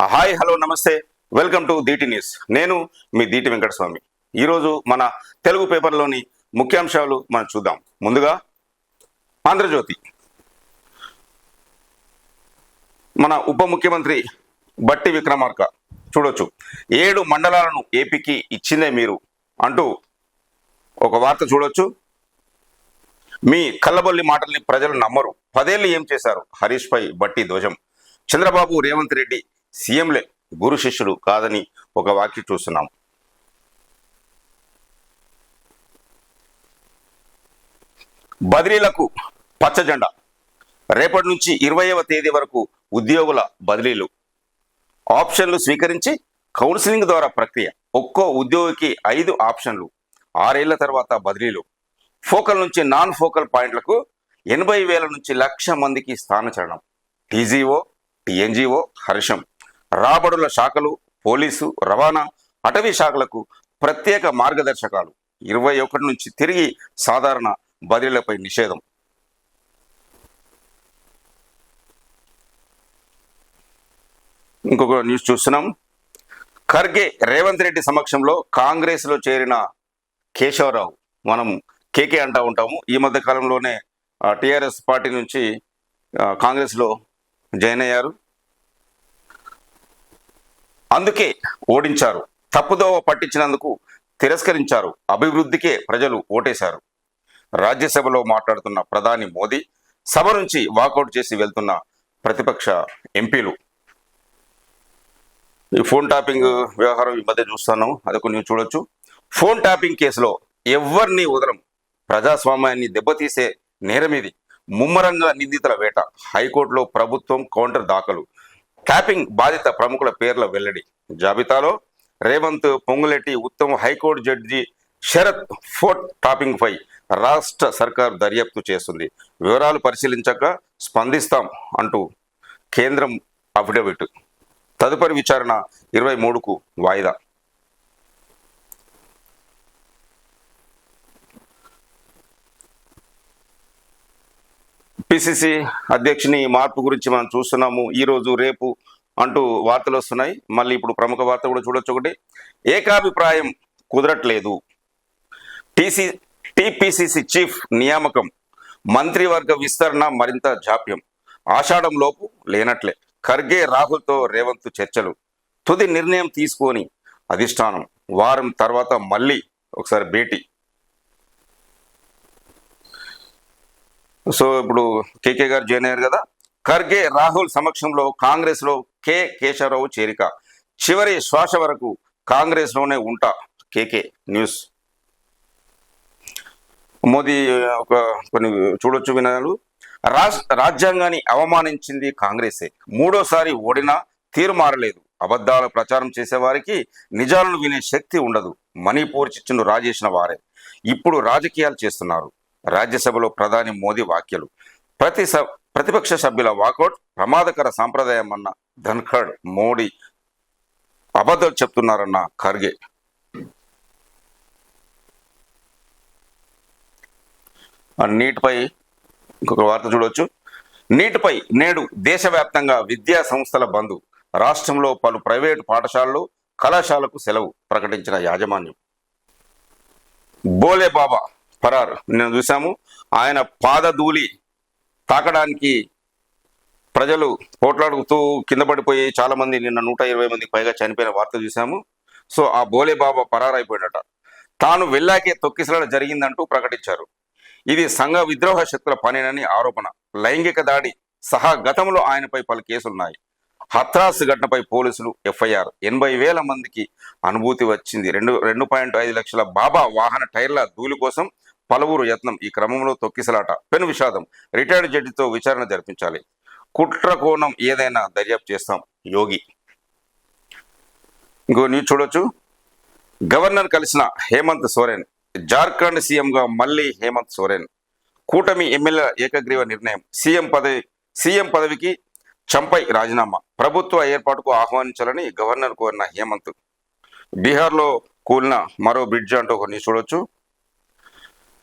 Hi hello నమస్తే. Welcome to DT news. నేను మీ దీటి వెంకటస్వామి. ఈరోజు మన తెలుగు పేపర్లోని ముఖ్యాంశాలు మనం చూద్దాం. ముందుగా ఆంధ్రజ్యోతి. మన ఉప ముఖ్యమంత్రి బట్టి విక్రమార్క. చూడొచ్చు. ఏడు మండలాలను ఏపీకి ఇచ్చిందే మీరు అంటూ ఒక వార్త చూడొచ్చు. మీ కళ్ళబొల్లి మాటల్ని ప్రజలు నమ్మరు. పదేళ్ళు ఏం చేశారు? హరీష్ పై బట్టి ధ్వజం. చంద్రబాబు రేవంత్ రెడ్డి సీఎంలే గురు శిష్యుడు కాదని ఒక వాక్యం చూస్తున్నాం. బదిలీలకు పచ్చజెండా. రేపటి నుంచి ఇరవైవ తేదీ వరకు ఉద్యోగుల బదిలీలు. ఆప్షన్లు స్వీకరించి కౌన్సిలింగ్ ద్వారా ప్రక్రియ. ఒక్కో ఉద్యోగికి ఐదు ఆప్షన్లు. ఆరేళ్ళ తర్వాత బదిలీలు. ఫోకల్ నుంచి నాన్ ఫోకల్ పాయింట్లకు ఎనభై వేల నుంచి లక్ష మందికి స్థానచలనం. టీజీఓ టీఎన్జిఓ హర్షం రాబడుల శాఖలు పోలీసు రవాణా అటవీ శాఖలకు ప్రత్యేక మార్గదర్శకాలు. ఇరవై ఒకటి నుంచి తిరిగి సాధారణ బదిలీలపై నిషేధం. ఇంకొక న్యూస్ చూస్తున్నాం. ఖర్గే రేవంత్ రెడ్డి సమక్షంలో కాంగ్రెస్లో చేరిన కేశవరావు. మనం కేకే అంటూ ఉంటాము. ఈ మధ్య కాలంలోనే టిఆర్ఎస్ పార్టీ నుంచి కాంగ్రెస్లో జాయిన్ అయ్యారు. అందుకే ఓడించారు. తప్పుదోవ పట్టించినందుకు తిరస్కరించారు. అభివృద్ధికే ప్రజలు ఓటేశారు. రాజ్యసభలో మాట్లాడుతున్న ప్రధాని మోదీ సభ నుంచి వాకౌట్ చేసి వెళ్తున్న ప్రతిపక్ష ఎంపీలు. ఈ ఫోన్ ట్యాపింగ్ వ్యవహారం ఈ మధ్య చూస్తున్నాం అది కొన్ని చూడొచ్చు. ఫోన్ ట్యాపింగ్ కేసులో ఎవరిని వదలం. ప్రజాస్వామ్యాన్ని దెబ్బతీసే నేరం ఇది ముమ్మరంగా నిందితుల వేట. హైకోర్టులో ప్రభుత్వం కౌంటర్ దాఖలు. ట్యాపింగ్ బాధిత ప్రముఖుల పేర్ల వెల్లడి. జాబితాలో Revanth Ponguletti Uttam high court judge Sharath fort tapping పై రాష్ట్ర సర్కారు దర్యాప్తు చేస్తుంది. వివరాలు పరిశీలించక స్పందిస్తాం అంటూ కేంద్రం అఫిడవిట్ తదుపరి విచారణ ఇరవై మూడుకు వాయిదా. పిసిసి అధ్యక్షుని మార్పు గురించి మనం చూస్తున్నాము. ఈరోజు రేపు అంటూ వార్తలు వస్తున్నాయి. మళ్ళీ ఇప్పుడు ప్రముఖ వార్త కూడా చూడొచ్చు ఒకటి. ఏకాభిప్రాయం కుదరట్లేదు. టీసీ టిపిసిసి చీఫ్ నియామకం మంత్రివర్గ విస్తరణ మరింత జాప్యం. ఆషాఢం లోపు లేనట్లే. ఖర్గే రాహుల్తో రేవంత్ చర్చలు. తుది నిర్ణయం తీసుకొని అధిష్టానం. వారం తర్వాత మళ్ళీ ఒకసారి భేటీ. సో ఇప్పుడు కేకే గారు జాయిన్ అయ్యారు కదా? ఖర్గే రాహుల్ సమక్షంలో కాంగ్రెస్లో కె కేశవరావు చేరిక. చివరి శ్వాస వరకు కాంగ్రెస్లోనే ఉంటా కేకే న్యూస్. మోదీ ఒక కొన్ని చూడొచ్చు వినాలు. రాజ్ రాజ్యాంగాన్ని అవమానించింది కాంగ్రెసే. మూడోసారి ఓడినా తీరు మారలేదు. అబద్ధాల ప్రచారం చేసేవారికి నిజాలను వినే శక్తి ఉండదు. మణిపూర్ చిచ్చును రాజేసిన వారే. ఇప్పుడు రాజకీయాలు చేస్తున్నారు. రాజ్యసభలో ప్రధాని మోదీ వ్యాఖ్యలు. ప్రతి స ప్రతిపక్ష సభ్యుల వాకౌట్ ప్రమాదకర సాంప్రదాయం అన్న ధన్ఖడ్ మోడీ అబద్ధాలు చెప్తున్నారన్న ఖర్గే. నీటిపై ఇంకొక వార్త చూడవచ్చు నీటిపై నేడు దేశవ్యాప్తంగా విద్యా సంస్థల బంద్. రాష్ట్రంలో పలు ప్రైవేటు పాఠశాలలు కళాశాలకు సెలవు ప్రకటించిన యాజమాన్యం. బోలే బాబా ఫరార్ నేను చూసాము ఆయన పాదధూళి తాకడానికి ప్రజలు పోట్లాడుతూ కింద పడిపోయి చాలా మంది నిన్న నూట ఇరవై మందికి పైగా చనిపోయిన వార్త చూసాము. సో ఆ బోలే బాబా పరారైపోయినట. తాను వెళ్ళాకే తొక్కిసలాట జరిగిందంటూ ప్రకటించారు. ఇది సంఘ విద్రోహ శక్తుల పనేనని ఆరోపణ. లైంగిక దాడి సహా గతంలో ఆయనపై పలు కేసులున్నాయి. హత్రాస్ ఘటనపై పోలీసులు ఎఫ్ఐఆర్. ఎనభై వేల మందికి అనుభూతి వచ్చింది. రెండు రెండు పాయింట్ ఐదు లక్షల బాబా వాహన టైర్ల ధూళి కోసం పలువురు యత్నం ఈ క్రమంలో తొక్కిసలాట. పెను విషాదం. రిటైర్డ్ జడ్జితో విచారణ జరిపించాలి. కుట్ర కోణం ఏదైనా దర్యాప్తు చేస్తాం. యోగి. ఇంకో న్యూస్ చూడొచ్చు. గవర్నర్ కలిసిన హేమంత్ సోరెన్. జార్ఖండ్ సీఎంగా మళ్ళీ హేమంత్ సోరెన్. కూటమి ఎమ్మెల్యే ఏకగ్రీవ నిర్ణయం. సీఎం పదవి సీఎం పదవికి చంపై రాజీనామా. ప్రభుత్వ ఏర్పాటుకు ఆహ్వానించాలని గవర్నర్ కోరిన హేమంత్. బీహార్లో కూలిన మరో బ్రిడ్జ్ అంటూ కొన్ని చూడొచ్చు.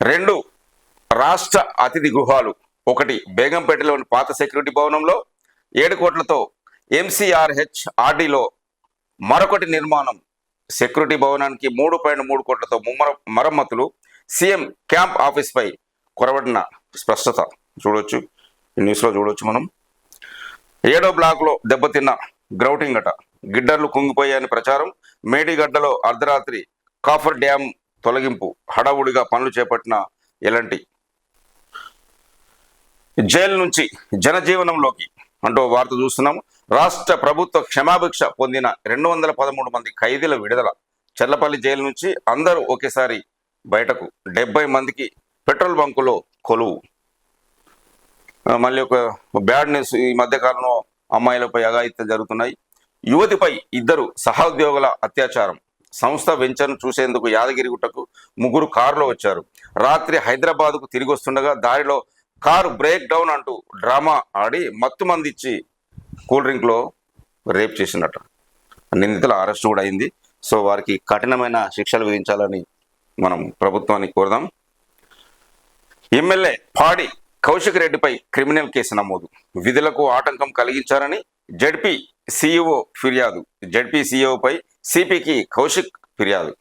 రెండు రాష్ట్ర అతిథి గృహాలు. ఒకటి బేగంపేటలోని పాత సెక్యూరిటీ భవనంలో ఏడు కోట్లతో ఎంసీఆర్హెచ్ ఆర్డీలో మరొకటి నిర్మాణం. సెక్యూరిటీ భవనానికి మూడు పాయింట్ మూడు కోట్లతో ముమ్మర మరమ్మతులు. సీఎం క్యాంప్ ఆఫీస్పై కొరబడిన స్పష్టత చూడొచ్చు. ఈ న్యూస్లో చూడొచ్చు మనం. ఏడో బ్లాక్లో దెబ్బతిన్న గ్రౌటింగ్ అట. గిడ్డర్లు కుంగిపోయాయని ప్రచారం. మేడిగడ్డలో అర్ధరాత్రి కాఫర్ డ్యామ్ తొలగింపు హడావుడిగా పనులు చేపట్టిన ఎలాంటి జైలు నుంచి జనజీవనంలోకి అంటూ వార్త చూస్తున్నాము. రాష్ట్ర ప్రభుత్వ క్షమాభిక్ష పొందిన రెండు వందల పదమూడు మంది ఖైదీల విడుదల. చెర్లపల్లి జైలు నుంచి అందరూ ఒకేసారి బయటకు. డెబ్బై మందికి పెట్రోల్ బంకులో కొలువు. మళ్ళీ ఒక బ్యాడ్ న్యూస్. ఈ మధ్యకాలంలో అమ్మాయిలపై అఘాయిత్యం జరుగుతున్నాయి. యువతిపై ఇద్దరు సహోద్యోగుల అత్యాచారం. సంస్థ వెంచర్ను చూసేందుకు యాదగిరిగుట్టకు ముగ్గురు కారులో వచ్చారు. రాత్రి హైదరాబాద్కు తిరిగి వస్తుండగా దారిలో కారు బ్రేక్ డౌన్ అంటూ డ్రామా ఆడి మత్తు మంది ఇచ్చి కూల్ డ్రింక్లో రేప్ చేసినట్టు నిందితుల అరెస్ట్ కూడా అయింది. సో వారికి కఠినమైన శిక్షలు విధించాలని మనం ప్రభుత్వాన్ని కోరదాం. ఎమ్మెల్యే పాడి కౌశిక్ రెడ్డిపై క్రిమినల్ కేసు నమోదు. విధులకు ఆటంకం కలిగించారని జడ్పీ సీఈఓ ఫిర్యాదు. జడ్పీ సీఈఓపై సిపికి కౌశిక్ ఫిర్యాదు.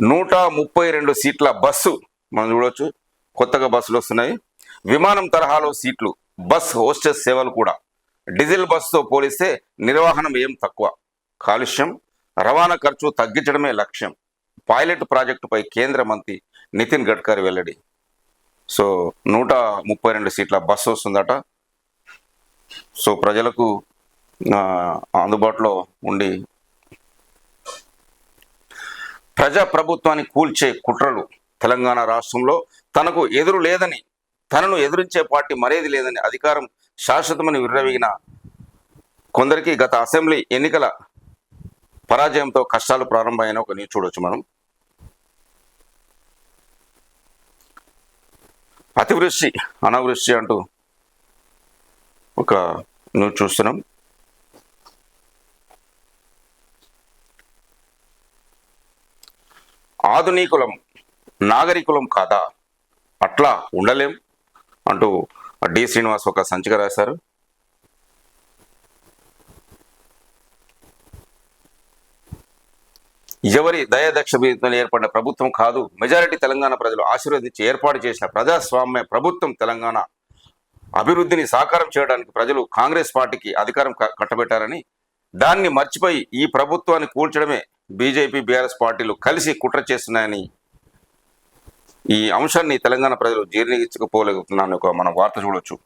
నూట ముప్పై రెండు సీట్ల బస్సు మనం చూడవచ్చు కొత్తగా బస్సులు వస్తున్నాయి. విమానం తరహాలో సీట్లు బస్ హోస్టెస్ సేవలు కూడా. డీజిల్ బస్సుతో పోలిస్తే నిర్వహణం ఏం తక్కువ? కాలుష్యం రవాణా ఖర్చు తగ్గించడమే లక్ష్యం. పైలట్ ప్రాజెక్టుపై కేంద్ర మంత్రి నితిన్ గడ్కరీ వెల్లడి. సో నూట ముప్పై రెండు సీట్ల బస్సు వస్తుందట. సో ప్రజలకు అందుబాటులో ఉండి ప్రజా ప్రభుత్వాన్ని కూల్చే కుట్రలు తెలంగాణ రాష్ట్రంలో తనకు ఎదురు లేదని తనను ఎదురించే పార్టీ మరేది లేదని అధికారం శాశ్వతమని విర్రవీగిన కొందరికి గత అసెంబ్లీ ఎన్నికల పరాజయంతో కష్టాలు ప్రారంభమైన ఒక న్యూస్ చూడవచ్చు మనం. అతివృష్టి అనావృష్టి అంటూ ఒక న్యూస్ చూస్తున్నాం. ఆధునికులం నాగరికులం కాదా? అట్లా ఉండలేం అంటూ డి. శ్రీనివాస్ ఒక సంచిక రాశారు. ఎవరి దయాదక్షతో ఏర్పడిన ప్రభుత్వం కాదు మెజారిటీ తెలంగాణ ప్రజలు ఆశీర్వదించి ఏర్పాటు చేసిన ప్రజాస్వామ్య ప్రభుత్వం తెలంగాణ అభివృద్ధిని సాకారం చేయడానికి ప్రజలు కాంగ్రెస్ పార్టీకి అధికారం కట్టబెట్టారని దాన్ని మర్చిపోయి ఈ ప్రభుత్వాన్ని కూల్చడమే బీజేపీ బీఆర్ఎస్ పార్టీలు కలిసి కుట్ర చేస్తున్నాయని ఈ అంశాన్ని తెలంగాణ ప్రజలు జీర్ణించకపోలేకుతున్నారని ఒక మనం వార్త చూడొచ్చు.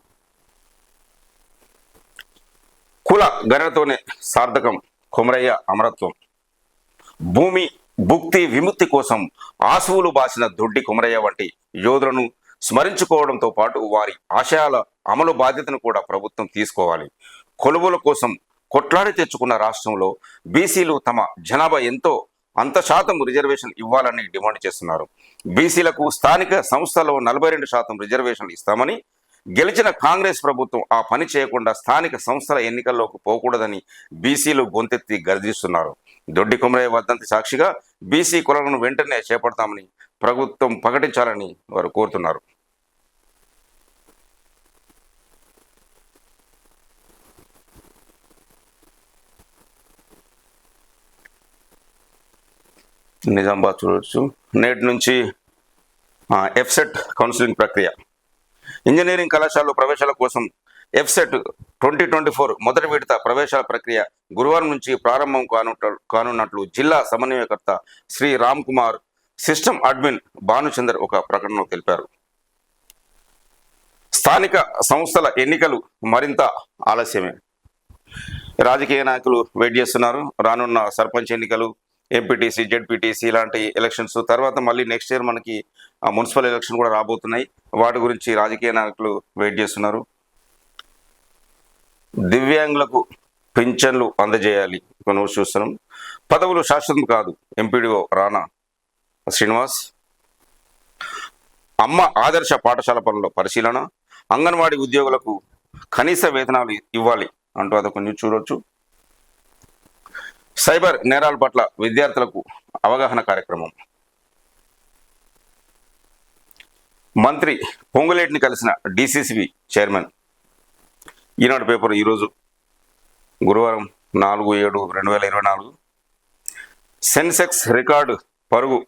కుల గణనతోనే సార్థకం కొమరయ్య అమరత్వం. భూమి భుక్తి విముక్తి కోసం ఆశువులు బాసిన దొడ్డి కుమరయ్య వంటి యోధులను స్మరించుకోవడంతో పాటు వారి ఆశయాల అమలు బాధ్యతను కూడా ప్రభుత్వం తీసుకోవాలి. కొలువుల కోసం కొట్లాడి తెచ్చుకున్న రాష్ట్రంలో బీసీలు తమ జనాభా ఎంతో అంత శాతం రిజర్వేషన్ ఇవ్వాలని డిమాండ్ చేస్తున్నారు. బీసీలకు స్థానిక సంస్థల్లో నలభై రెండు శాతం రిజర్వేషన్లు ఇస్తామని గెలిచిన కాంగ్రెస్ ప్రభుత్వం ఆ పని చేయకుండా స్థానిక సంస్థల ఎన్నికల్లోకి పోకూడదని బీసీలు గొంతెత్తి గర్దిస్తున్నారు దొడ్డి కుమరయ్య వర్ధంతి సాక్షిగా బీసీ కులను వెంటనే చేపడతామని ప్రభుత్వం ప్రకటించాలని వారు కోరుతున్నారు. నిజామాబాద్ చూడవచ్చు నేటి నుంచి ఎఫ్సెట్ కౌన్సిలింగ్ ప్రక్రియ. ఇంజనీరింగ్ కళాశాలలో ప్రవేశాల కోసం ఎఫ్సెట్ ట్వంటీ ట్వంటీ ఫోర్ మొదటి విడత ప్రవేశాల ప్రక్రియ గురువారం నుంచి ప్రారంభం కానుట కానున్నట్లు జిల్లా సమన్వయకర్త శ్రీ రామ్ కుమార్ సిస్టమ్ అడ్మిన్ భానుచందర్ ఒక ప్రకటనలో తెలిపారు. స్థానిక సంస్థల ఎన్నికలు మరింత ఆలస్యమే. రాజకీయ నాయకులు వెయిట్ చేస్తున్నారు. రానున్న సర్పంచ్ ఎన్నికలు ఎంపీటీసీ జెడ్పీటీసీ ఇలాంటి ఎలక్షన్స్ తర్వాత మళ్ళీ నెక్స్ట్ ఇయర్ మనకి ఆ, మున్సిపల్ ఎలక్షన్ కూడా రాబోతున్నాయి. వాటి గురించి రాజకీయ నాయకులు వెయిట్ చేస్తున్నారు. దివ్యాంగులకు పింఛన్లు అందజేయాలి. ఒక చూస్తున్నాం. పదవులు శాశ్వతం కాదు. ఎంపీడీఓ రానా? శ్రీనివాస్. అమ్మ ఆదర్శ పాఠశాల పనుల పరిశీలన. అంగన్వాడీ ఉద్యోగులకు కనీస వేతనాలు ఇవ్వాలి అంటూ అదొక న్యూస్ చూడొచ్చు. సైబర్ నేరాల పట్ల విద్యార్థులకు అవగాహన కార్యక్రమం. మంత్రి పొంగులేటిని కలిసిన డిసిసిబి చైర్మన్. ఈనాడు పేపర్ ఈరోజు గురువారం నాలుగు ఏడు రెండు వేల ఇరవై నాలుగు. సెన్సెక్స్ రికార్డు పరుగు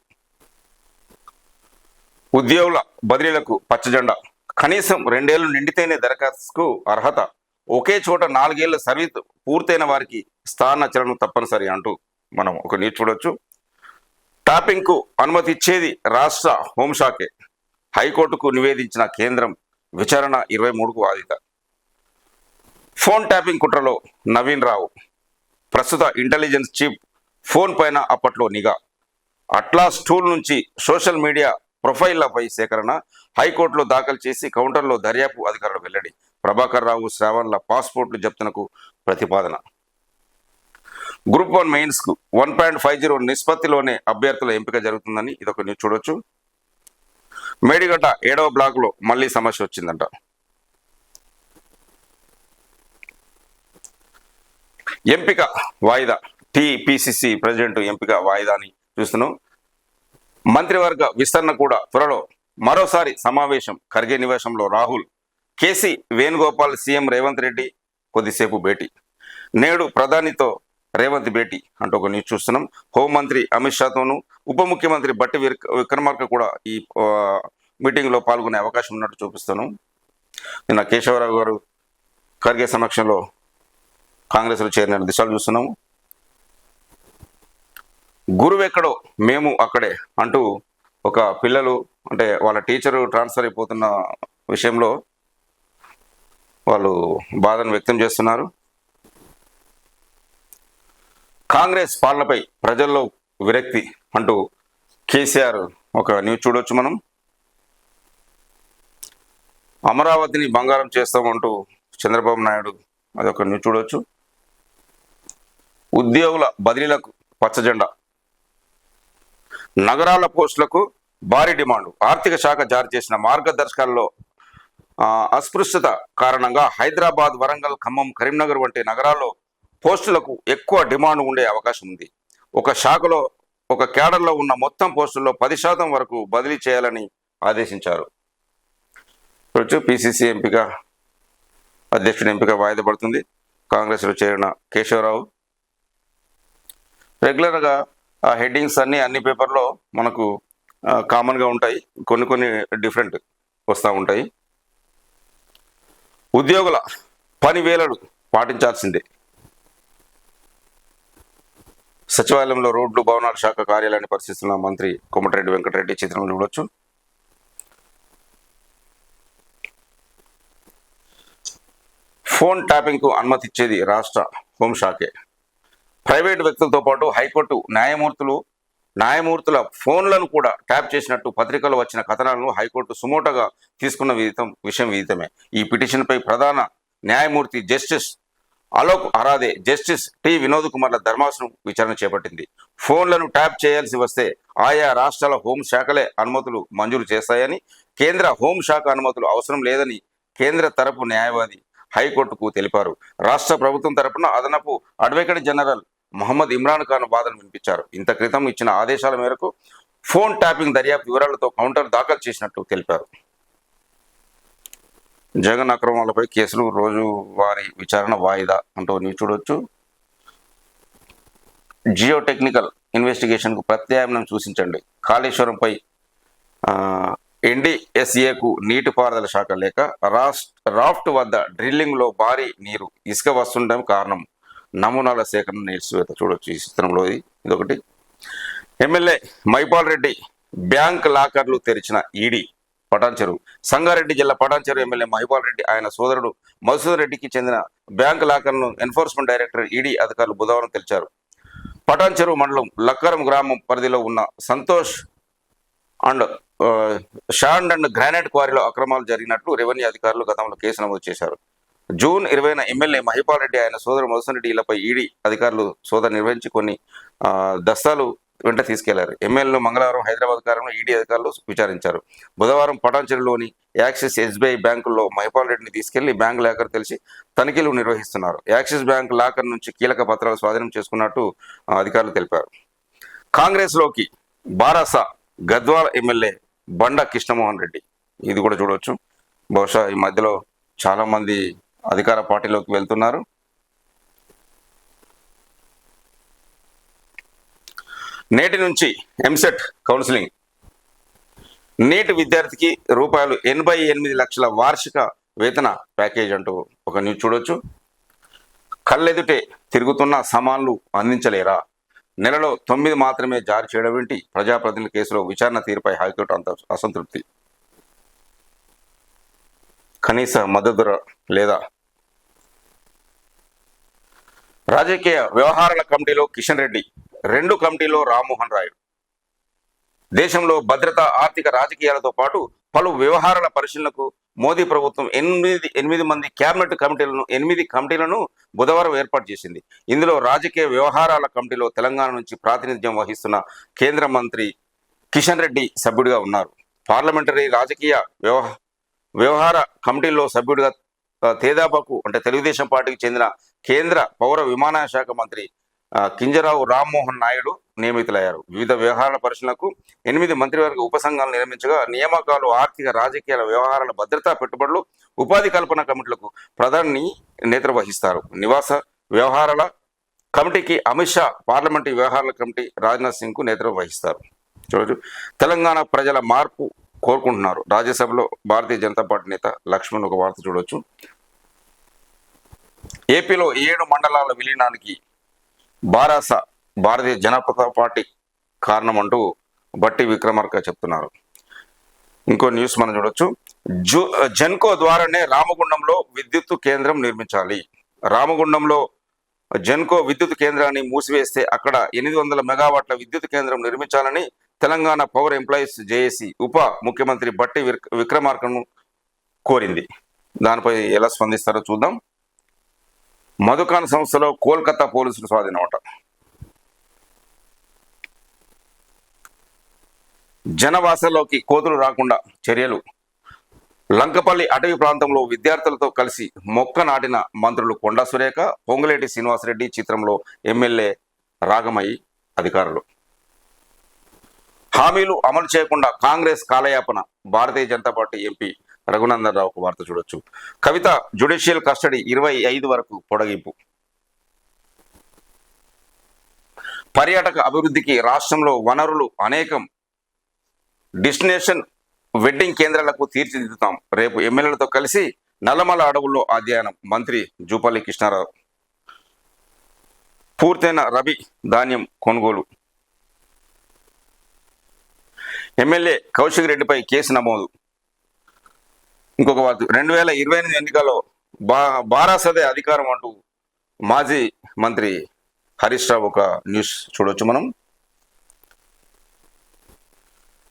ఉద్యోగుల బదిలీలకు పచ్చజెండా. కనీసం రెండేళ్ళు నిండితేనే దరఖాస్తుకు అర్హత ఒకే చోట నాలుగేళ్ళ సర్వీస్ పూర్తయిన వారికి స్థానచలనం తప్పనిసరి అంటూ మనం ఒక న్యూస్ చూడొచ్చు. టాపింగ్ అనుమతి ఇచ్చేది రాష్ట్ర హోంశాఖే హైకోర్టుకు నివేదించిన కేంద్రం విచారణ ఇరవై మూడుకు బాధిత. ఫోన్ ట్యాపింగ్ కుట్రలో నవీన్ రావు. ప్రస్తుత ఇంటెలిజెన్స్ చీఫ్ ఫోన్ పైన అప్పట్లో నిఘా. అట్లాస్ టూల్ నుంచి సోషల్ మీడియా ప్రొఫైళ్ళపై సేకరణ హైకోర్టులో దాఖలు చేసి కౌంటర్లో దర్యాప్తు అధికారులు వెల్లడి. ప్రభాకర్ రావు శ్రావణ్ల పాస్పోర్ట్లు జప్తునకు ప్రతిపాదన. గ్రూప్ వన్ మెయిన్స్కు వన్ పాయింట్ ఫైవ్ జీరో నిష్పత్తిలోనే అభ్యర్థుల ఎంపిక జరుగుతుందని ఇదొక న్యూస్ చూడొచ్చు. మేడిగడ్డ ఏడవ బ్లాక్లో మళ్ళీ సమస్య వచ్చిందంట. ఎంపిక వాయిదా. టిపిసిసి ప్రెసిడెంట్ ఎంపిక వాయిదా అని చూస్తున్నాం. మంత్రివర్గ విస్తరణ కూడా త్వరలో. మరోసారి సమావేశం ఖర్గే నివాసంలో రాహుల్ కేసీ వేణుగోపాల్ సీఎం రేవంత్ రెడ్డి కొద్దిసేపు భేటీ. నేడు ప్రధానితో రేవంత్ భేటీ అంటూ ఒక న్యూస్ చూస్తున్నాం. హోంమంత్రి అమిత్ షాతోను ఉప ముఖ్యమంత్రి బట్టి విక్రమార్క కూడా ఈ మీటింగ్లో పాల్గొనే అవకాశం ఉన్నట్టు చూపిస్తాను నిన్న కేశవరావు గారు ఖర్గే సమక్షంలో కాంగ్రెస్లో చేరిన దిశలు చూస్తున్నాము గురువు ఎక్కడో మేము అక్కడే అంటూ ఒక పిల్లలు అంటే వాళ్ళ టీచరు ట్రాన్స్ఫర్ అయిపోతున్న విషయంలో వాళ్ళు బాధను వ్యక్తం చేస్తున్నారు. కాంగ్రెస్ పాలనపై ప్రజల్లో విరక్తి అంటూ కేసీఆర్ ఒక న్యూస్ చూడొచ్చు మనం. అమరావతిని బంగారం చేస్తామంటూ చంద్రబాబు నాయుడు అదొక న్యూస్ చూడొచ్చు. ఉద్యోగుల బదిలీలకు పచ్చజెండా నగరాల పోస్టులకు భారీ డిమాండ్. ఆర్థిక శాఖ జారీ చేసిన మార్గదర్శకాల్లో అస్పృశ్యత కారణంగా హైదరాబాద్ వరంగల్ ఖమ్మం కరీంనగర్ వంటి నగరాల్లో పోస్టులకు ఎక్కువ డిమాండ్ ఉండే అవకాశం ఉంది. ఒక శాఖలో ఒక క్యాడర్లో ఉన్న మొత్తం పోస్టుల్లో పది శాతం వరకు బదిలీ చేయాలని ఆదేశించారు. చూడొచ్చు పిసిసి ఎంపిక అధ్యక్షుడి ఎంపిక వాయిదా పడుతుంది. కాంగ్రెస్లో చేరిన కేశవరావు. రెగ్యులర్గా ఆ హెడ్డింగ్స్ అన్నీ అన్ని పేపర్లో మనకు కామన్గా ఉంటాయి. కొన్ని కొన్ని డిఫరెంట్ వస్తూ ఉంటాయి. ఉద్యోగుల పని వేళలు పాటించాల్సిందే. సచివాలయంలో రోడ్లు భవనాల శాఖ కార్యాలయాన్ని పరిశీలిస్తున్న మంత్రి కోమటిరెడ్డి వెంకటరెడ్డి చిత్రం చూడొచ్చు. ఫోన్ ట్యాపింగ్కు అనుమతిచ్చేది రాష్ట్ర హోంశాఖే. ప్రైవేటు వ్యక్తులతో పాటు హైకోర్టు న్యాయమూర్తులు న్యాయమూర్తుల ఫోన్లను కూడా ట్యాప్ చేసినట్టు పత్రికలో వచ్చిన కథనాలను హైకోర్టు సుమోటగా తీసుకున్న విదితం విషయం విదితమే. ఈ పిటిషన్పై ప్రధాన న్యాయమూర్తి justice Alok Aradhe justice T Vinod కుమార్ల ధర్మాసనం విచారణ చేపట్టింది. ఫోన్లను ట్యాప్ చేయాల్సి వస్తే ఆయా రాష్ట్రాల హోంశాఖలే అనుమతులు మంజూరు చేస్తాయని కేంద్ర హోంశాఖ అనుమతులు అవసరం లేదని కేంద్ర తరపు న్యాయవాది హైకోర్టుకు తెలిపారు. రాష్ట్ర ప్రభుత్వం తరపున అదనపు అడ్వకేట్ జనరల్ మహమ్మద్ ఇమ్రాన్ ఖాన్ బాధను వినిపించారు. ఇంత క్రితం ఇచ్చిన ఆదేశాల మేరకు ఫోన్ ట్యాపింగ్ దర్యాప్తు వివరాలతో కౌంటర్ దాఖలు చేసినట్టు తెలిపారు. జగన్ అక్రమాలపై కేసులు రోజువారీ విచారణ వాయిదా అంటూ నీవు చూడొచ్చు. జియో టెక్నికల్ ఇన్వెస్టిగేషన్ ప్రత్యామ్నాయం సూచించండి. కాళేశ్వరంపై ఎన్డీఎస్ఏకు నీటిపారుదల శాఖ లేక రాఫ్ట్ వద్ద డ్రిల్లింగ్లో భారీ నీరు ఇసుక వస్తుండడం కారణం. నమూనాల సేకరణ నిలిచివేత చూడొచ్చు ఈ చిత్రంలో ఇది. ఇదొకటి. ఎమ్మెల్యే మైపాల్ రెడ్డి బ్యాంక్ లాకర్లు తెరిచిన ఈడీ పటాన్ చెరువు సంగారెడ్డి జిల్లా పటాన్ చెరువు ఎమ్మెల్యే మహిపాల్ రెడ్డి ఆయన సోదరుడు మధుసూదర్ రెడ్డికి చెందిన బ్యాంక్ లాకర్ను ఎన్ఫోర్స్మెంట్ డైరెక్టర్ ఈడీ అధికారులు బుధవారం తెలిచారు. పటాన్ చెరువు మండలం లక్కరం గ్రామం పరిధిలో ఉన్న Santosh and sand and granite క్వారీలో అక్రమాలు జరిగినట్లు రెవెన్యూ అధికారులు గతంలో కేసు నమోదు చేశారు. జూన్ ఇరవైన ఎమ్మెల్యే మహిపాల్ రెడ్డి ఆయన సోదరు మధుసూదన్ రెడ్డి ఇళ్ళపై ఈడీ అధికారులు సోదరు నిర్వహించి కొన్ని దస్తాలు వెంట తీసుకెళ్ళారు. ఎమ్మెల్యేలు మంగళవారం హైదరాబాద్ కారంలో ఈడీ అధికారులు విచారించారు. బుధవారం పటాన్చెరులోని యాక్సిస్ ఎస్బీఐ బ్యాంకుల్లో మహిపాల్ రెడ్డిని తీసుకెళ్ళి బ్యాంక్ లాకర్ తెలిసి తనిఖీలు నిర్వహిస్తున్నారు. యాక్సిస్ బ్యాంక్ లాకర్ నుంచి కీలక పత్రాలు స్వాధీనం చేసుకున్నట్టు అధికారులు తెలిపారు. కాంగ్రెస్లోకి బారాస గద్వాల ఎమ్మెల్యే బండ కృష్ణమోహన్ రెడ్డి. ఇది కూడా చూడవచ్చు బహుశా ఈ మధ్యలో చాలామంది అధికార పార్టీలోకి వెళ్తున్నారు. నేటి నుంచి ఎంసెట్ కౌన్సిలింగ్. నీట్ విద్యార్థికి రూపాయలు ఎనభై ఎనిమిది లక్షల వార్షిక వేతన ప్యాకేజ్ అంటూ ఒక న్యూస్ చూడొచ్చు. కళ్ళెదుటే తిరుగుతున్న సమాన్లు అందించలేరా? నెలలో తొమ్మిది మాత్రమే జారీ చేయడం ఏంటి? ప్రజాప్రతినిధుల కేసులో విచారణ తీరుపై హైకోర్టు అంత అసంతృప్తి. కనీస మద్దతు లేదా రాజకీయ వ్యవహారాల కమిటీలో కిషన్ రెడ్డి రెండు కమిటీలో రామ్మోహన్ రాయుడు. దేశంలో భద్రత ఆర్థిక రాజకీయాలతో పాటు పలు వ్యవహారాల పరిశీలనకు మోదీ ప్రభుత్వం ఎనిమిది ఎనిమిది మంది కేబినెట్ కమిటీలను ఎనిమిది కమిటీలను బుధవారం ఏర్పాటు చేసింది. ఇందులో రాజకీయ వ్యవహారాల కమిటీలో తెలంగాణ నుంచి ప్రాతినిధ్యం వహిస్తున్న కేంద్ర మంత్రి కిషన్ రెడ్డి సభ్యుడిగా ఉన్నారు. పార్లమెంటరీ రాజకీయ వ్యవహార వ్యవహార కమిటీలో సభ్యుడిగా తేదాపకు అంటే తెలుగుదేశం పార్టీకి చెందిన కేంద్ర పౌర విమానయాన శాఖ మంత్రి ఆ, కింజరావు రామ్మోహన్ నాయుడు నియమితులయ్యారు. వివిధ వ్యవహారాల పరిశీలనకు ఎనిమిది మంత్రివర్గ ఉపసంఘాలు నిర్మించగా నియామకాలు ఆర్థిక రాజకీయాల వ్యవహారాల భద్రతా పెట్టుబడులు ఉపాధి కల్పన కమిటీలకు ప్రధాని నేతృ వహిస్తారు నివాస వ్యవహారాల కమిటీకి అమిత్ షా పార్లమెంటరీ వ్యవహారాల కమిటీ రాజ్నాథ్ సింగ్కు వహిస్తారు చూడొచ్చు. తెలంగాణ ప్రజల మార్పు కోరుకుంటున్నారు. రాజ్యసభలో భారతీయ జనతా పార్టీ నేత లక్ష్మణ్ ఒక వార్త చూడవచ్చు ఏపీలో ఏడు మండలాల విలీనానికి బారాస భారతీయ జనతా పార్టీ కారణం అంటూ బట్టి విక్రమార్క చెప్తున్నారు. ఇంకో న్యూస్ మనం చూడొచ్చు. జు జెన్కో ద్వారానే రామగుండంలో విద్యుత్ కేంద్రం నిర్మించాలి. రామగుండంలో జెన్కో విద్యుత్ కేంద్రాన్ని మూసివేస్తే అక్కడ ఎనిమిది వందల మెగావాట్ల విద్యుత్ కేంద్రం నిర్మించాలని తెలంగాణ పవర్ ఎంప్లాయీస్ జేఏసీ ఉప ముఖ్యమంత్రి బట్టి విక్రమార్కను కోరింది. దానిపై ఎలా స్పందిస్తారో చూద్దాం. మధుకాన్ సంస్థలో కోల్కతా పోలీసులు స్వాధీనమట. అట జనవాసలోకి కోతులు రాకుండా చర్యలు. లంకపల్లి అటవీ ప్రాంతంలో విద్యార్థులతో కలిసి మొక్క నాటిన మంత్రులు కొండా సురేఖ పొంగులేటి శ్రీనివాసరెడ్డి చిత్రంలో ఎమ్మెల్యే రాగమయ్యి అధికారులు. హామీలు అమలు చేయకుండా కాంగ్రెస్ కాలయాపన భారతీయ జనతా పార్టీ ఎంపీ రఘునందన్ రావుకు వార్త చూడొచ్చు. కవిత జ్యుడిషియల్ కస్టడీ ఇరవై ఐదు వరకు పొడగింపు. పర్యాటక అభివృద్ధికి రాష్ట్రంలో వనరులు అనేకం. డెస్టినేషన్ వెడ్డింగ్ కేంద్రాలకు తీర్చిదిద్దుతాం. రేపు ఎమ్మెల్యేలతో కలిసి నల్లమల అడవుల్లో అధ్యయనం. మంత్రి జూపల్లి కృష్ణారావు. పూర్తయిన రబీ ధాన్యం కొనుగోలు. ఎమ్మెల్యే కౌశిక్ రెడ్డిపై కేసు నమోదు. ఇంకొక వార్త రెండు వేల ఇరవై ఎనిమిది ఎన్నికల్లో బా బారాసదే అధికారం అంటూ మాజీ మంత్రి హరీష్ రావు ఒక న్యూస్ చూడొచ్చు మనం.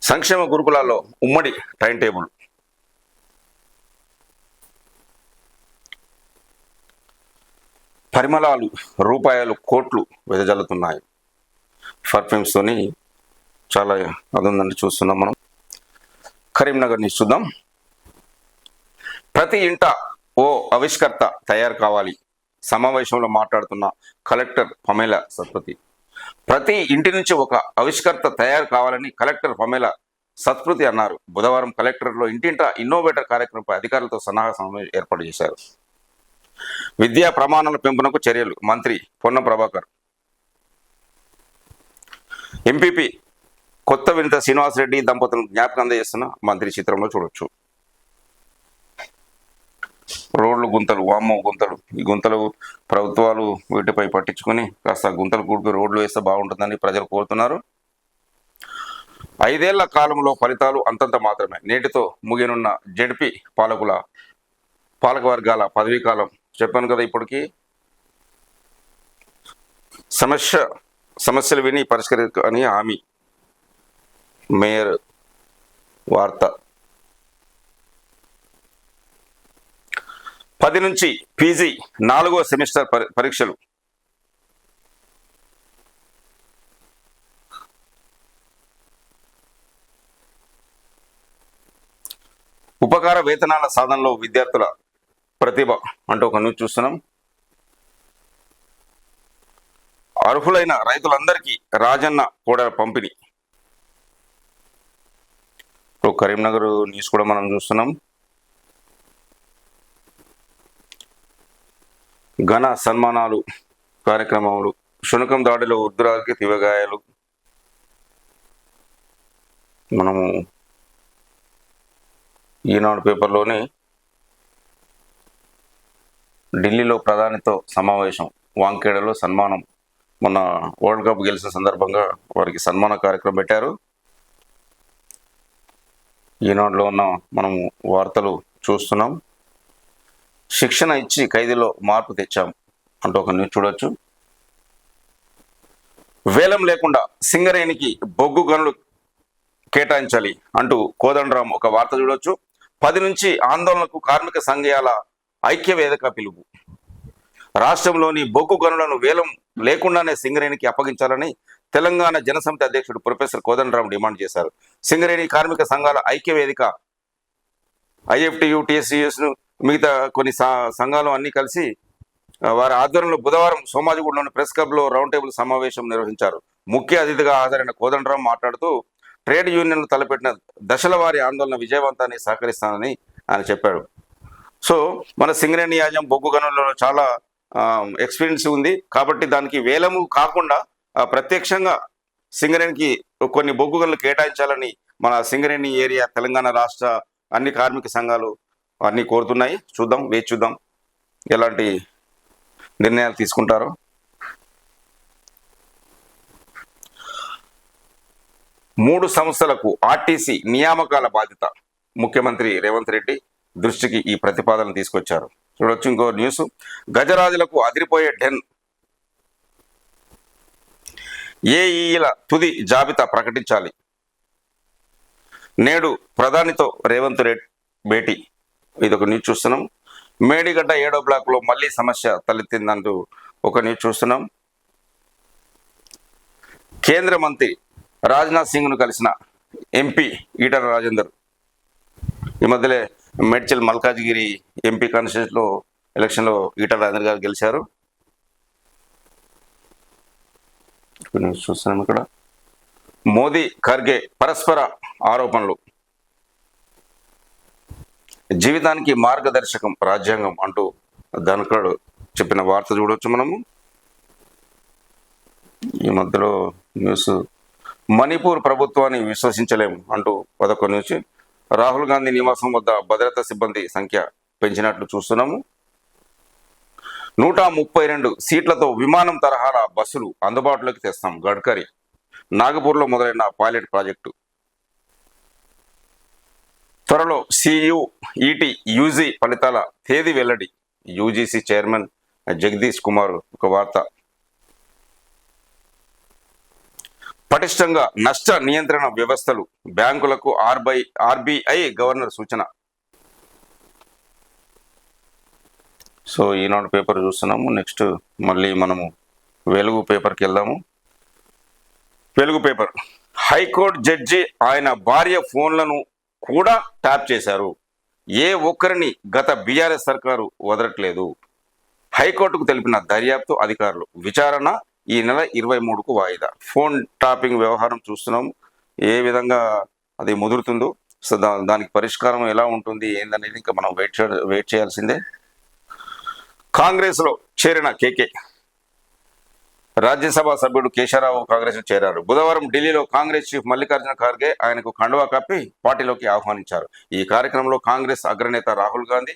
సంక్షేమ గురుకులాల్లో ఉమ్మడి టైం టేబుల్. పరిమళాలు రూపాయలు కోట్లు వెదజల్లుతున్నాయి. పర్ఫ్యూమ్స్తోని చాలా అది ఉందండి చూస్తున్నాం మనం. కరీంనగర్ నుంచి చూద్దాం. ప్రతి ఇంట ఓ ఆవిష్కర్త తయారు కావాలి. సమావేశంలో మాట్లాడుతున్న కలెక్టర్ పమేల సత్పతి. ప్రతి ఇంటి నుంచి ఒక ఆవిష్కర్త తయారు కావాలని కలెక్టర్ పమేల సత్పృతి అన్నారు. బుధవారం కలెక్టర్లో ఇంటింట ఇన్నోవేటర్ కార్యక్రమంపై అధికారులతో సన్నాహ సమావేశం ఏర్పాటు చేశారు. విద్యా ప్రమాణాల పెంపునకు చర్యలు మంత్రి పొన్న ప్రభాకర్. ఎంపీపీ కొత్త వినిత శ్రీనివాసరెడ్డి దంపతులను జ్ఞాపకం అందజేస్తున్న మంత్రి చిత్రంలో చూడొచ్చు. రోడ్లు గుంతలు వామ్మో గుంతలు. ఈ గుంతలు ప్రభుత్వాలు వీటిపై పట్టించుకొని కాస్త గుంతలు కూడిపి రోడ్లు వేస్తే బాగుంటుందని ప్రజలు కోరుతున్నారు. ఐదేళ్ళ కాలంలో ఫలితాలు అంతంత మాత్రమే. నేటితో ముగినున్న జడ్పీ పాలకుల పాలక వర్గాల పదవీ కాలం. చెప్పాను కదా ఇప్పటికీ. సమస్య సమస్యలు విని పరిష్కరి అని హామీ. మేయర్ వార్త. పది నుంచి పీజీ నాలుగో సెమిస్టర్ పరీక్షలు. ఉపకార వేతనాల సాధనలో విద్యార్థుల ప్రతిభ అంటూ ఒక న్యూస్ చూస్తున్నాం. అర్హులైన రైతులందరికీ రాజన్న కూడా పంపిణీ. ఇప్పుడు కరీంనగర్ న్యూస్ కూడా మనం చూస్తున్నాం. ఘన సన్మానాలు కార్యక్రమాలు శునకం దాడిలో వృద్ధురాలకి తీవ్రగాయాలు. మనము ఈనాడు పేపర్లోని ఢిల్లీలో ప్రధానితో సమావేశం వాంకేడలో సన్మానం. మొన్న వరల్డ్ కప్ గెలిచిన సందర్భంగా వారికి సన్మాన కార్యక్రమం పెట్టారు. ఈనాడులో ఉన్న మనము వార్తలు చూస్తున్నాం. శిక్షణ ఇచ్చి ఖైదీలో మార్పు తెచ్చాం అంటూ ఒక న్యూస్ చూడొచ్చు. వేలం లేకుండా సింగరేణికి బొగ్గు గనులు కేటాయించాలి అంటూ కోదండరాం ఒక వార్త చూడొచ్చు. పది నుంచి ఆందోళనకు కార్మిక సంఘాల ఐక్య వేదిక పిలుపు. రాష్ట్రంలోని బొగ్గు గనులను వేలం లేకుండానే సింగరేణికి అప్పగించాలని తెలంగాణ జనసమితి అధ్యక్షుడు ప్రొఫెసర్ కోదండరాం డిమాండ్ చేశారు. సింగరేణి కార్మిక సంఘాల ఐక్య వేదిక ఐఎఫ్టియు టిఎస్సిఎస్ను మిగతా కొన్ని సా- సంఘాలు అన్ని కలిసి వారి ఆధ్వర్యంలో బుధవారం సోమాజిగూడలోని ప్రెస్ క్లబ్లో రౌండ్ టేబుల్ సమావేశం నిర్వహించారు. ముఖ్య అతిథిగా హాజరైన కోదండరాం మాట్లాడుతూ ట్రేడ్ యూనియన్లు తలపెట్టిన దశల వారి ఆందోళన విజయవంతాన్ని సహకరిస్తానని ఆయన చెప్పాడు. సో మన సింగరేణి యాజం బొగ్గు గనులలో చాలా ఎక్స్పీరియన్స్ ఉంది. కాబట్టి దానికి వేలము కాకుండా ప్రత్యక్షంగా సింగరేణికి కొన్ని బొగ్గు కేటాయించాలని మన సింగరేణి ఏరియా తెలంగాణ రాష్ట్ర అన్ని కార్మిక సంఘాలు అన్నీ కోరుతున్నాయి. చూద్దాం వేచి చూద్దాం ఎలాంటి నిర్ణయాలు తీసుకుంటారో. మూడు సంస్థలకు ఆర్టీసీ నియామకాల బాధ్యత ముఖ్యమంత్రి రేవంత్ రెడ్డి దృష్టికి ఈ ప్రతిపాదన తీసుకొచ్చారు. చూడొచ్చు ఇంకో న్యూస్. గజరాజులకు అదిరిపోయే డెన్ ఏఈల తుది జాబితా ప్రకటించాలి. నేడు ప్రధానితో రేవంత్ రెడ్డి భేటీ. ఇది ఒక న్యూస్ చూస్తున్నాం. మేడిగడ్డ ఏడో బ్లాక్లో మళ్ళీ సమస్య తలెత్తిందంటూ ఒక న్యూస్ చూస్తున్నాం. కేంద్ర మంత్రి రాజ్నాథ్ సింగ్ను కలిసిన ఎంపీ ఈటల రాజేందర్. ఈ మధ్యలో మేడ్చల్ మల్కాజ్గిరి ఎంపీ కాన్స్టిట్యూన్స్ ఎలక్షన్లో ఎలక్షన్ ఈటల రాజేందర్ గారు గెలిచారు. ఒక న్యూస్ చూస్తున్నాం ఇక్కడ. మోదీ ఖర్గే పరస్పర ఆరోపణలు. జీవితానికి మార్గదర్శకం రాజ్యాంగం అంటూ ధనకడు చెప్పిన వార్త చూడవచ్చు మనము. ఈ మధ్యలో న్యూస్ మణిపూర్ ప్రభుత్వాన్ని విశ్వసించలేము అంటూ పదకొండు న్యూస్ రాహుల్ గాంధీ నివాసం వద్ద భద్రతా సిబ్బంది సంఖ్య పెంచినట్లు చూస్తున్నాము. నూట ముప్పై రెండు సీట్లతో విమానం తరహాల బస్సులు అందుబాటులోకి తెస్తాం గడ్కరీ. నాగపూర్లో మొదలైన పైలట్ ప్రాజెక్టు. త్వరలో సియుఈటి యూజీ ఫలితాల తేదీ వెల్లడి. యూజీసీ చైర్మన్ జగదీష్ కుమార్ ఒక వార్త. పటిష్టంగా నష్ట నియంత్రణ వ్యవస్థలు బ్యాంకులకు ఆర్బై ఆర్బీఐ గవర్నర్ సూచన. సో ఈనాడు పేపర్ చూస్తున్నాము. నెక్స్ట్ మళ్ళీ మనము వెలుగు పేపర్కి వెళ్దాము. వెలుగు పేపర్. హైకోర్టు జడ్జి ఆయన భార్య ఫోన్లను కూడా ట్యాప్ చేశారు. ఏ ఒక్కరిని గత బీఆర్ఎస్ సర్కారు వదలట్లేదు. హైకోర్టుకు తెలిపిన దర్యాప్తు అధికారులు విచారణ ఈ నెల ఇరవై మూడుకు వాయిదా. ఫోన్ టాపింగ్ వ్యవహారం చూస్తున్నాము ఏ విధంగా అది ముదురుతుందో సో దా దానికి పరిష్కారం ఎలా ఉంటుంది ఏందనేది ఇంకా మనం వెయిట్ వెయిట్ చేయాల్సిందే. కాంగ్రెస్లో చేరిన కేకే. రాజ్యసభ సభ్యుడు కేశవరావు కాంగ్రెస్లో చేరారు. బుధవారం ఢిల్లీలో కాంగ్రెస్ చీఫ్ మల్లికార్జున ఖార్గే ఆయనకు కండువా కప్పి పార్టీలోకి ఆహ్వానించారు. ఈ కార్యక్రమంలో కాంగ్రెస్ అగ్రనేత రాహుల్ గాంధీ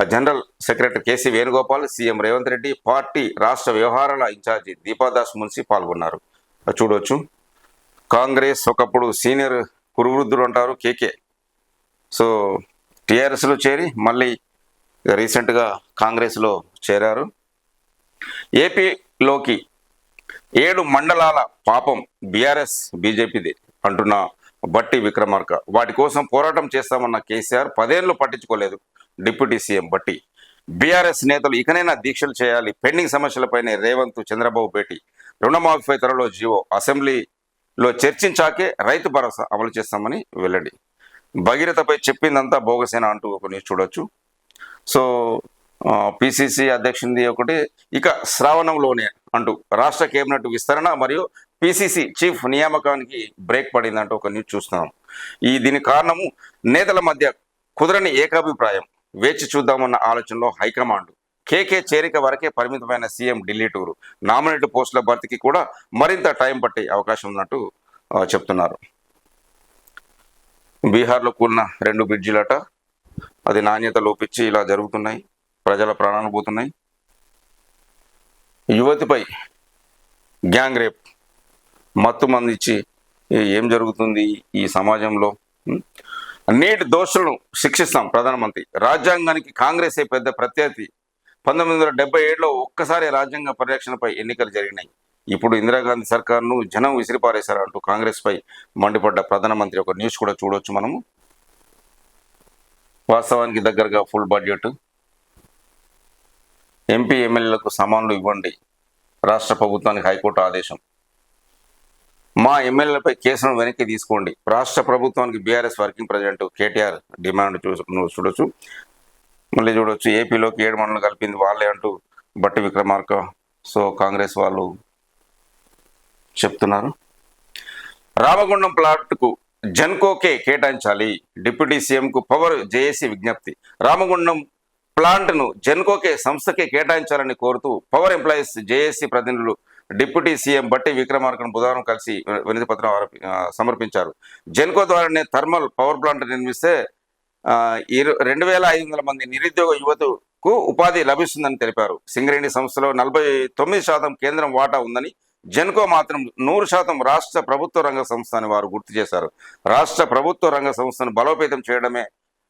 ఆ general secretary KC Venugopal CM Revanth Reddy party రాష్ట్ర వ్యవహారాల ఇన్ఛార్జి దీపాదాస్ మున్సి పాల్గొన్నారు. చూడవచ్చు కాంగ్రెస్ ఒకప్పుడు సీనియర్ కురువృద్ధుడు అంటారు కేకే. సో టీఆర్ఎస్లో చేరి మళ్ళీ రీసెంట్గా కాంగ్రెస్లో చేరారు. ఏపీలోకి ఏడు మండలాల పాపం బీఆర్ఎస్ బీజేపీది అంటున్న బట్టి విక్రమార్క. వాటి కోసం పోరాటం చేస్తామన్న కేసీఆర్ పదేళ్ళు పట్టించుకోలేదు డిప్యూటీ సీఎం బట్టి. బీఆర్ఎస్ నేతలు ఇకనైనా దీక్షలు చేయాలి. పెండింగ్ సమస్యలపైనే రేవంత్ చంద్రబాబు భేటీ. రుణమాఫీపై త్వరలో జీవో అసెంబ్లీలో చర్చించాకే రైతు భరోసా అమలు చేస్తామని వెల్లడి. భగీరథపై చెప్పిందంతా బోగసేన అంటూ ఒక న్యూస్ చూడొచ్చు. సో పిసిసి అధ్యక్షునిది ఒకటి ఇక శ్రావణంలోనే అంటూ రాష్ట్ర కేబినెట్ విస్తరణ మరియు పిసిసి చీఫ్ నియామకానికి బ్రేక్ పడిందంటూ ఒక న్యూస్ చూస్తున్నాం. ఈ దీని కారణము నేతల మధ్య కుదరని ఏకాభిప్రాయం. వేచి చూద్దామన్న ఆలోచనలో హైకమాండ్ కేకే చేరిక వరకే పరిమితమైన సీఎం ఢిల్లీ టూరు. నామినేటెడ్ పోస్టుల భర్తీకి కూడా మరింత టైం పట్టే అవకాశం ఉన్నట్టు చెప్తున్నారు. బీహార్లో కూలిన రెండు బ్రిడ్జిలట అది నాణ్యత లోపించి ఇలా జరుగుతున్నాయి. ప్రజల ప్రాణాలు పోతున్నాయి. యువతిపై గ్యాంగ్ రేప్ మత్తు మందిచ్చి ఏం జరుగుతుంది ఈ సమాజంలో? నేటి దోషులను శిక్షిస్తాం ప్రధానమంత్రి. రాజ్యాంగానికి కాంగ్రెస్ పెద్ద ప్రత్యర్థి. పంతొమ్మిది వందల డెబ్బై ఏడులో ఒక్కసారి రాజ్యాంగ పరిరక్షణపై ఎన్నికలు జరిగినాయి. ఇప్పుడు ఇందిరాగాంధీ సర్కార్ను జనం విసిరిపారేశారంటూ అంటూ కాంగ్రెస్పై మండిపడ్డ ప్రధానమంత్రి ఒక న్యూస్ కూడా చూడొచ్చు మనము. వాస్తవానికి దగ్గరగా ఫుల్ బడ్జెట్. ఎంపీ ఎమ్మెల్యేలకు సమాన్లు ఇవ్వండి. రాష్ట్ర ప్రభుత్వానికి హైకోర్టు ఆదేశం. మా ఎమ్మెల్యేలపై కేసును వెనక్కి తీసుకోండి. రాష్ట్ర ప్రభుత్వానికి BRS working president KTR demand చూ చూడొచ్చు. మళ్ళీ చూడొచ్చు. ఏపీలోకి ఏడు మండలం కలిపింది వాళ్ళే అంటూ బట్టి విక్రమార్క. సో కాంగ్రెస్ వాళ్ళు చెప్తున్నారు. రామగుండం ప్లాట్కు జన్కోకే కేటాయించాలి. డిప్యూటీ సీఎంకు పవర్ జేఏసీ విజ్ఞప్తి. రామగుండం ప్లాంట్ను జన్కోకే సంస్థకే కేటాయించాలని కోరుతూ పవర్ ఎంప్లాయీస్ జేఏసీ ప్రతినిధులు డిప్యూటీ సీఎం బట్టి విక్రమార్కను బుధవారం కలిసి వినతి పత్రం సమర్పించారు. జెన్కో ద్వారానే థర్మల్ పవర్ ప్లాంట్ నిర్మిస్తే ఇరు- రెండు వేల ఐదు వందల మంది నిరుద్యోగ యువతకు ఉపాధి లభిస్తుందని తెలిపారు. సింగరేణి సంస్థలో నలభై తొమ్మిది శాతం కేంద్రం వాటా ఉందని జెన్కో మాత్రం నూరు శాతం రాష్ట్ర ప్రభుత్వ రంగ సంస్థ అని వారు గుర్తు చేశారు. రాష్ట్ర ప్రభుత్వ రంగ సంస్థను బలోపేతం చేయడమే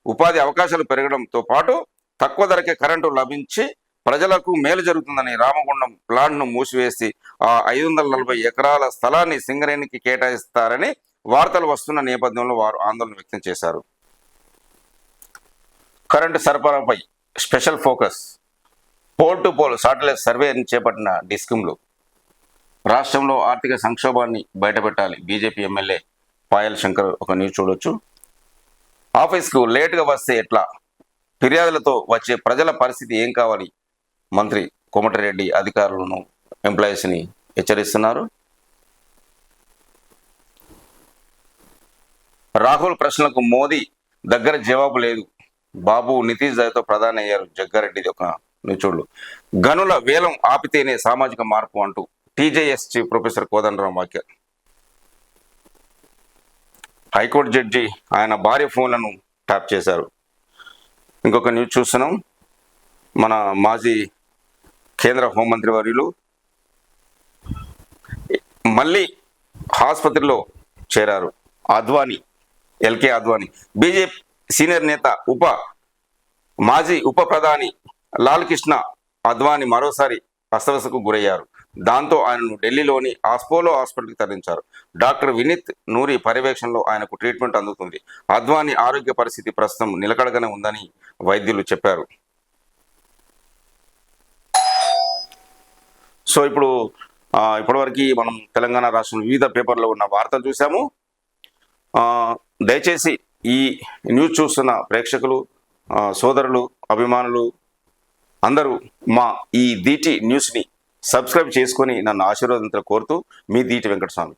ఉపాధి అవకాశాలు పెరగడంతో పాటు తక్కువ ధరకే కరెంటు లభించి ప్రజలకు మేలు జరుగుతుందని రామగుండం ప్లాంట్ను మూసివేసి ఆ ఐదు వందల నలభై ఎకరాల స్థలాన్ని సింగరేణికి కేటాయిస్తారని వార్తలు వస్తున్న నేపథ్యంలో వారు ఆందోళన వ్యక్తం చేశారు. కరెంటు సరఫరాపై special focus. Pole to pole satellite సర్వేని చేపట్టిన డిస్కింలు రాష్ట్రంలో ఆర్థిక సంక్షోభాన్ని బయటపెట్టాలి. బీజేపీ ఎమ్మెల్యే పాయల్ శంకర్ ఒక న్యూస్ చూడొచ్చు. ఆఫీస్కు లేటుగా వస్తే ఎట్లా? ఫిర్యాదులతో వచ్చే ప్రజల పరిస్థితి ఏం కావాలి? మంత్రి కోమటిరెడ్డి అధికారులను ఎంప్లాయీస్ని హెచ్చరిస్తున్నారు. రాహుల్ ప్రశ్నలకు మోదీ దగ్గర జవాబు లేదు. బాబు నితీష్ దయతో ప్రధాని అయ్యారు జగ్గారెడ్డిది ఒక నిచుడు గనుల వేలం ఆపితేనే సామాజిక మార్పు అంటూ టీజేఎస్ చీఫ్ ప్రొఫెసర్ కోదండరాం వాక్య. హైకోర్టు జడ్జి ఆయన భార్య ఫోన్లను ట్యాప్ చేశారు. ఇంకొక న్యూస్ చూస్తున్నాం. మన మాజీ కేంద్ర హోంమంత్రి వర్యులు మళ్ళీ ఆసుపత్రిలో చేరారు. Advani LK Advani. BJP senior నేత ఉప మాజీ ఉప ప్రధాని లాల్ కృష్ణ అద్వానీ మరోసారి అస్తవ్యస్తకు గురయ్యారు. దాంతో ఆయనను ఢిల్లీలోని ఆస్పోలో హాస్పిటల్కి తరలించారు. డాక్టర్ వినీత్ నూరి పర్యవేక్షణలో ఆయనకు ట్రీట్మెంట్ అందుతుంది. అద్వానీ ఆరోగ్య పరిస్థితి ప్రస్తుతం నిలకడగానే ఉందని వైద్యులు చెప్పారు. సో ఇప్పుడు ఇప్పటివరకు మనం తెలంగాణ రాష్ట్రం వివిధ పేపర్లో ఉన్న వార్తలు చూసాము దయచేసి ఈ న్యూస్ చూస్తున్న ప్రేక్షకులు సోదరులు అభిమానులు అందరూ మా ఈ దీటి న్యూస్ని సబ్స్క్రైబ్ చేసుకొని నన్ను ఆశీర్వాదంతో కోరుతూ మీ దీటి వెంకటస్వామి.